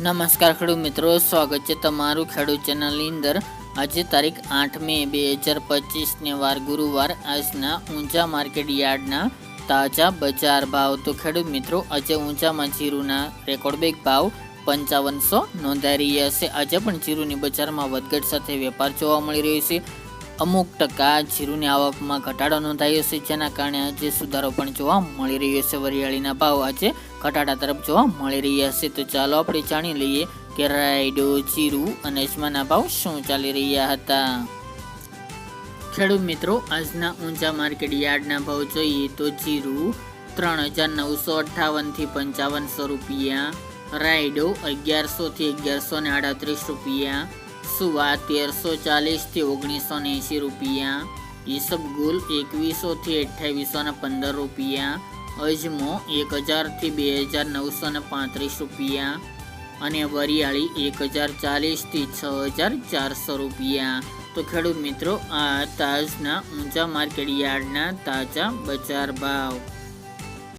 નમસ્કાર ખેડૂત મિત્રો, સ્વાગત છે તમારું ખેડૂત ચેનલની અંદર. આજે તારીખ આઠ મે બે હજાર પચીસને વાર ગુરુવાર, આજના ઊંચા માર્કેટ યાર્ડના તાજા બજાર ભાવ. તો ખેડૂત મિત્રો, આજે ઊંચામાં જીરુના રેકોર્ડ બેગ ભાવ પંચાવનસો નોંધાઈ રહ્યા છે. આજે પણ જીરુની બજારમાં વધઘટ સાથે વેપાર જોવા મળી રહ્યો છે. અમુક ટકા જીરુની આવકમાં ઘટાડો નોંધાયો છે. જેના કારણે આજે સુધારો પણ જોવા મળી રહ્યો છે. વરિયાળીના ભાવ આજે ઘટાડા તરફ જોવા મળી રહ્યા છે. તો ચાલો આપણે જાણી લઈએ કે રાયડો, જીરું અને અજમાના ભાવ શું ચાલી રહ્યા હતા. ખેડૂત મિત્રો, આજના ઊંચા માર્કેટ યાર્ડના ભાવ જોઈએ તો જીરું ત્રણ હજાર નવસો અઠ્ઠાવનથી પંચાવનસો રૂપિયા, રાયડો અગિયારસોથી અગિયારસો ને આડત્રીસ રૂપિયા સુવા તેરસો ચાલીસથી ઓગણીસો એંશી રૂપિયા ઈસબગુલ એકવીસોથી અઠ્યાવીસો ને પંદર રૂપિયા, અજમો એક હજારથી બે હજાર નવસો ને પાંત્રીસ રૂપિયા અને વરિયાળી એક હજાર ચાલીસથી છ હજાર ચારસો રૂપિયા. તો ખેડૂત મિત્રો, આ તાજના ઊંચા માર્કેટ યાર્ડના તાજા બજાર ભાવ.